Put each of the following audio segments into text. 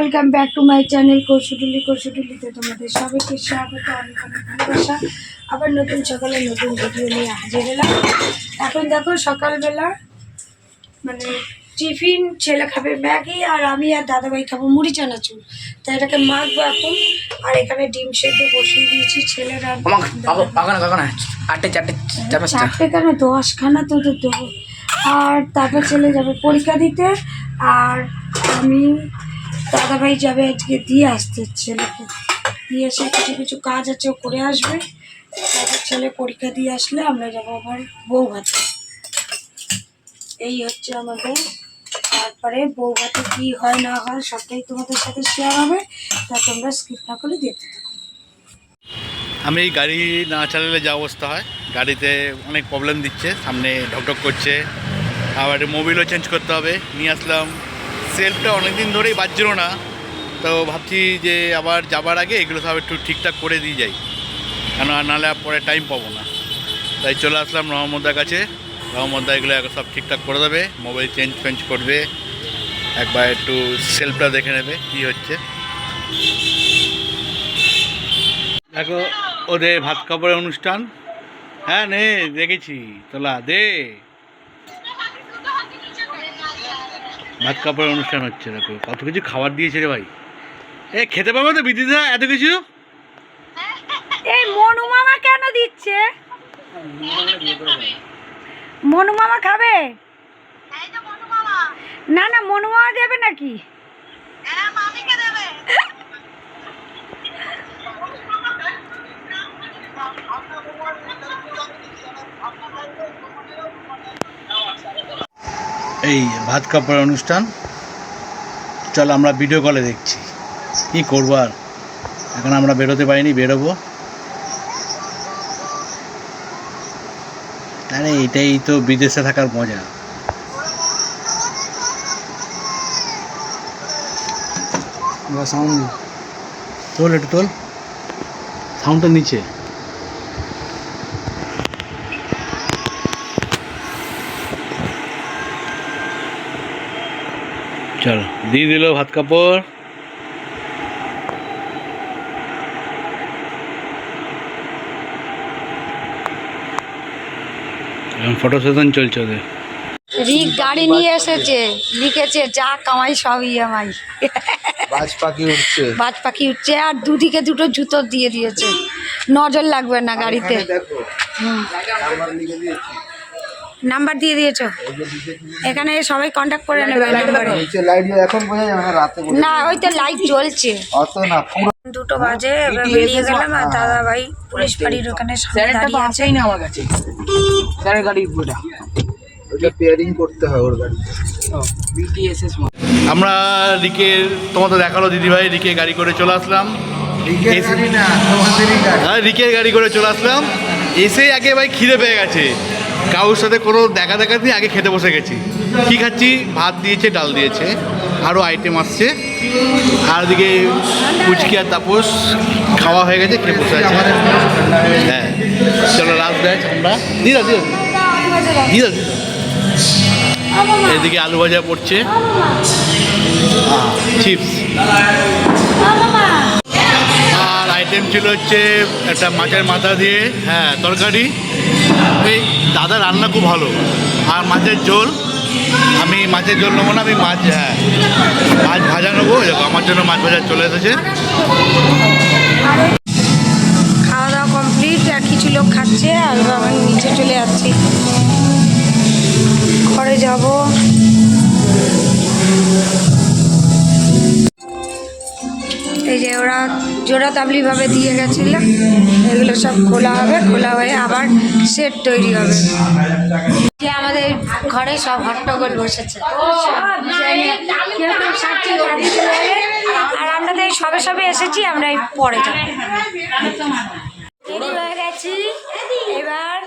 Welcome back to my channel কৌশুটুলি কৌশুটুলিতে তোমাদের সবাইকে স্বাগত অনেক অনেক ভালোবাসা। আবার নতুন সকালে নতুন ভিডিও নিয়ে হাজির এলাম। এখন দেখো সকালবেলা মানে টিফিন ছেলে খাবে ম্যাগি আর আমি আর দাদাভাই খাব মুড়ি চানাচুর। তাই এটাকে মাখবো এখন আর এখানে ডিম সেদ্ধ বসিয়ে দিয়েছি ছেলেরা। চারটে চারটে কেন? দশখানা তো তো। আর তারপর ছেলে যাবে পরীক্ষা দিতে আর আমি দাদাভাই যাবে আজকে, দিয়ে আসতে ছেলেকে। দিয়ে এসে কিছু কিছু কাজ আছে, ও করে আসবে। তারপর ছেলে পরীক্ষা দিয়ে আসলে আমরা যাব আবার বউ ভাতে এই হচ্ছে আমাদের। তারপরে বউ ভাতে কী হয়, না হয় সবটাই তোমাদের সাথে শেয়ার হবে। তা তোমরা স্কিপ না করে দেখতে আমি গাড়ি না চালালে যা অবস্থা হয়। গাড়িতে অনেক প্রবলেম দিচ্ছে, সামনে ঢকঢক করছে। আবার মোবিলও চেঞ্জ করতে হবে। নিয়ে আসলাম সেলফটা অনেক দিন ধরেই বাজছিল না, তো ভাবছি যে আবার যাবার আগে এগুলো সব একটু ঠিকঠাক করে দিয়ে যাই। কেন নাহলে পরে টাইম পাবো না। তাই চলে আসলাম রহমদার কাছে। রহমদা এগুলো সব ঠিকঠাক করে দেবে মোবাইল চেঞ্জ ফেঞ্জ করবে, একবার একটু সেলফটা দেখে নেবে কী হচ্ছে। দেখো, ওদের ভাত কাপড়ের অনুষ্ঠান। হ্যাঁ নে, দেখেছি। তোলা, দে। ভাত কাপড়ের অনুষ্ঠান হচ্ছে দেখো কত কিছু খাবার দিয়েছে রে ভাই। এ খেতে পাবো তো বিদিদা এত কিছু? এই মনু মামা কেন দিচ্ছে? মনু মামা খাবে? না না মনু মামা দেবে নাকি? এই ভাত কাপড়ের অনুষ্ঠান। চল আমরা ভিডিও কলে দেখছি। কি করব আর? এখন আমরা বেরোতে পারিনি বেরোবো। আরে এটাই তো বিদেশে থাকার মজা। সাউন্ড তোল একটু তোল। সাউন্ডটা নিচে। চলো দিয়ে দিল ভাত কাপড়। ফটো সেশন চলছে ওদের। রিক গাড়ি নিয়ে এসেছে লিখেছে যা কামাই সব ইএমআই বাজ পাখি উঠছে। বাজ পাখি উঠছে আর দুদিকে দুটো জুতো দিয়ে দিয়েছে। নজর লাগবে না গাড়িতে। দেখো। হুম। নাম্বার দিয়ে দিয়েছ। এখানে সবাই কন্ট্যাক্ট করে নেবে নাম্বারে না রাতে বোঝা না ওই তো লাইট জ্বলছে। অত না দুটো বাজে বেরিয়ে গেলাম আর দাদা ভাই পুলিশ বাড়ির ওখানে সামনে দাঁড়িয়ে আছে না আমার কাছে। স্যারের গাড়ি ওটা। ওটা পেয়ারিং করতে হয় ওর গাড়ি। বিটিএসএস আমরা রিকের তোমাদের দেখাল দিদিভাই রিকে গাড়ি করে চলে আসলাম। গাড়ি না তোমাদেরই গাড়ি। হ্যাঁ রিকের গাড়ি করে চলে আসলাম। এসে আগে ভাই খিদে পেয়ে গেছে। কারোর সাথে কোনো দেখা দেখা দিয়ে আগে খেতে বসে গেছি। কী খাচ্ছি? ভাত দিয়েছে, ডাল দিয়েছে, আরও আইটেম আসছে। আর ওদিকে ফুচকি আর তাপস খাওয়া হয়ে গেছে, খেয়ে বসে আছে। হ্যাঁ চলো লাস্ট ব্যাচ আমরা। দিদা দিদা দিদা এদিকে আলু ভাজা পড়ছে। চিপস আইটেম ছিল হচ্ছে একটা মাছের মাথা দিয়ে হ্যাঁ তরকারি। এই দাদা রান্না খুব ভালো, আর মাছের ঝোল, আমি মাছের ঝোল নেব না, আমি মাছ হ্যাঁ মাছ ভাজা নেব আমার জন্য মাছ ভাজা চলে এসেছে। জোড়া তাবলিভাবে দিয়ে গেছিল। এগুলো সব খোলা হবে, খোলা হয়ে আবার সেট তৈরি হবে। আমাদের ঘরে সব হট্টগোল বসেছে। আর আমরা তো এই সবে সবে এসেছি, আমরা এই পরে যাব। এবার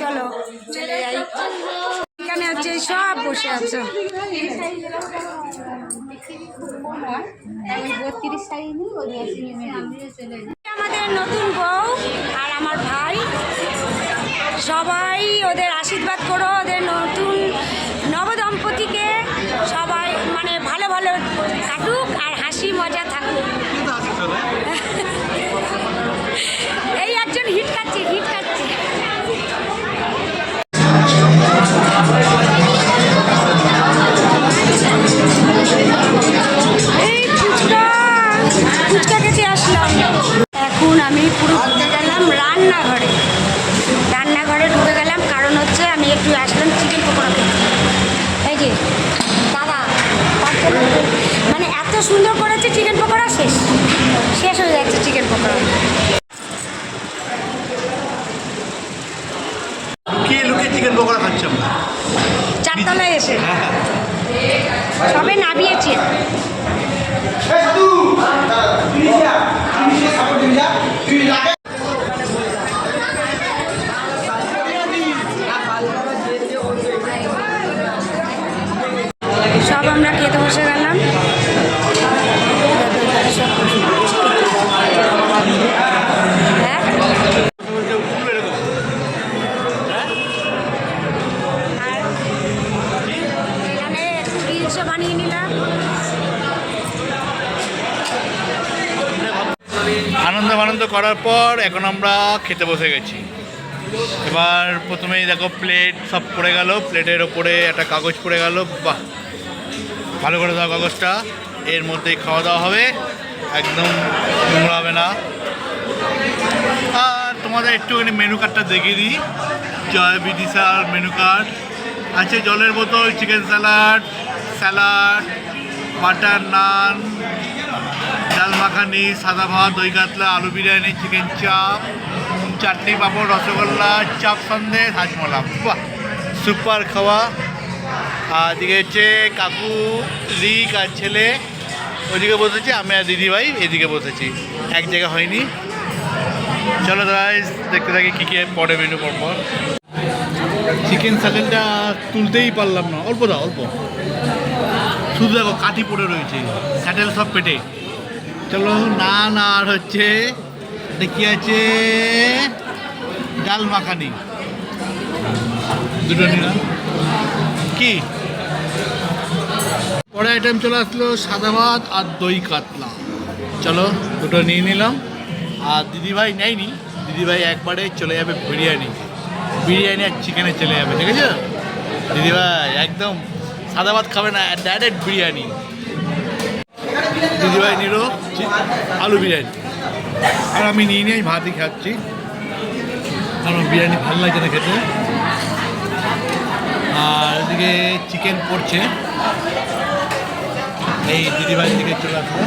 চলো, চলে যাই। এখানে হচ্ছে সব বসে আছে। আমাদের নতুন বউ আর আমার ভাই। সবাই ওদের আশীর্বাদ করো ওদের নতুন রান্নাঘরে। রান্নাঘরে ঢুকে গেলাম কারণ হচ্ছে আমি একটু আসলাম চিকেন পকোড়া খেতে। এই যে দাদা মানে এত সুন্দর করেছে চিকেন পকোড়া শেষ। শেষ হয়ে যাচ্ছে চিকেন পকোড়া। কি লুকিয়ে চিকেন পকোড়া খাচ্ছি আমরা। চারতলায় এসে। সবে নামিয়েছে। সব আমরা খেতে বসে গেলাম? আনন্দ আনন্দ করার পর এখন আমরা খেতে বসে গেছি। এবার প্রথমেই দেখো প্লেট সব পড়ে গেল প্লেটের ওপরে একটা কাগজ পড়ে গেল, বাহ! ভালো করে দাও কাগজটা। এর মধ্যেই খাওয়া দাওয়া হবে। একদম নোংরা হবে না। আর তোমাদের একটুখানি মেনু কার্ডটা দেখিয়ে দিই। জয় বিদিশার মেনু কার্ড আছে জলের বোতল chicken salad salad butter naan dal makhani, সাদা ভাত, দই কাতলা, আলু বিরিয়ানি চিকেন চাপ চাটনি পাঁপড়, রসগোল্লা চাপ সন্দেশ, হাজমোলা। বাহ! সুপার খাওয়া। আর হচ্ছে কাকু রিক আর ছেলে ওইদিকে বসেছি, আমি আর দিদি ভাই এদিকে বসেছি। এক জায়গা হয়নি। চলো গাইস দেখতে থাকি কী কী পরে মেনু পরপর চিকেন স্যালেডটা তুলতেই পারলাম না। অল্প দাও, অল্প। শুধু দেখো, কাঠি পড়ে রয়েছে। স্যাটেল সব পেটে। চলো নান আর হচ্ছে কি আছে? ডাল মাখানি। দুটো নিলাম। কি? পরে আইটেম চলে আসলো সাদা ভাত আর দই কাতলা। চলো দুটো নিয়ে নিলাম। আর দিদিভাই নেয়নি। দিদিভাই একবারে চলে যাবে বিরিয়ানি। বিরিয়ানি আর চিকেনে চলে যাবে, ঠিক আছে? দিদিভাই, একদম সাদা ভাত খাবে না ডাইরেক্ট বিরিয়ানি। দিদিভাই নিল আলু বিরিয়ানি। আর আমি নিয়ে নিয়ে ভাতই খাচ্ছি। কারণ বিরিয়ানি ভালো লাগছে না খেতে। আর এদিকে চিকেন পড়ছে। এই দিদিভাই দিকে চলে আসলো।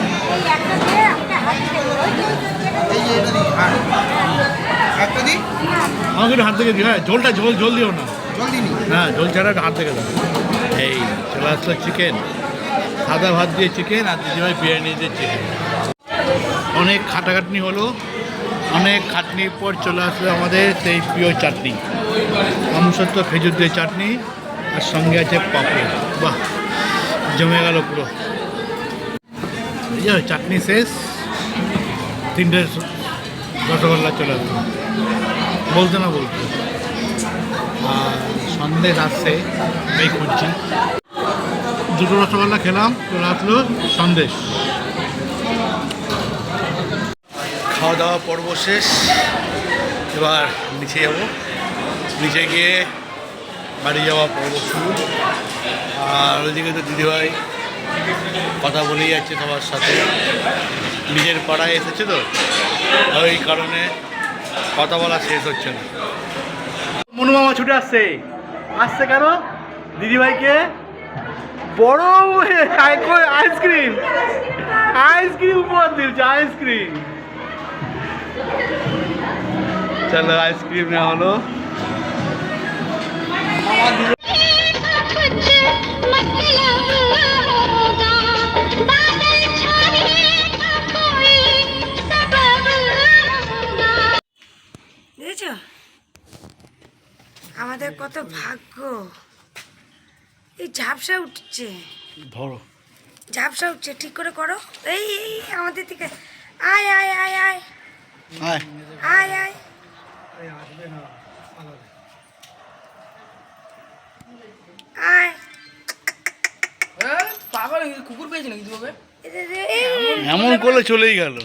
দিই আমাকে একটু হাত থেকে দিও হ্যাঁ ঝোলটা ঝোল ঝোল দিও না। হ্যাঁ ঝোল ছাড়া হাত থেকে দাও। এই চলে আসলো চিকেন সাদা ভাত দিয়ে চিকেন আর দিদিভাই বিরিয়ানি দিয়ে চিকেন অনেক খাটাখাটনি হলো অনেক খাটনির পর চলে আসলো আমাদের সেই প্রিয় চাটনি। আমসত্ব খেজুর দিয়ে চাটনি। আর সঙ্গে আছে পাপড়। বাহ, জমে গেল পুরো। চাটনি শেষ, তিনটে রসগোল্লা চলে আসলো। বলতে না বলতে। আর সন্দেশ আসছে এই খুঁজছি দুটো রসগোল্লা খেলাম, চলে আসলো সন্দেশ। খাওয়া দাওয়া পর্ব শেষ। এবার নিচে যাব। নিচে গিয়ে বাড়ি যাওয়া পর্ব শুরু। আর ওইদিকে তো দিদিভাই কথা বলেই যাচ্ছে সবার সাথে। নিজের পাড়ায় এসেছে তো? ওই কারণে কথা বলা শেষ হচ্ছে না। মনু মামা ছুটে আসছে। আসছে কেন? দিদিভাইকে বড় আইসক্রিম। আইসক্রিম উপহার দিচ্ছে আইসক্রিম। চলো আইসক্রিম নেওয়া হলো। ঝাপসা উঠছে। ধরো। ঝাপসা উঠছে ঠিক করে করো। এই এই আমাদের দিকে। আয় আয় আয় আয়। হ্যাঁ আয় আয়। আয়। পাগল কুকুর পেয়েছে নাকি তোকে এই, এই, এই, এমন করলে চলেই গেল।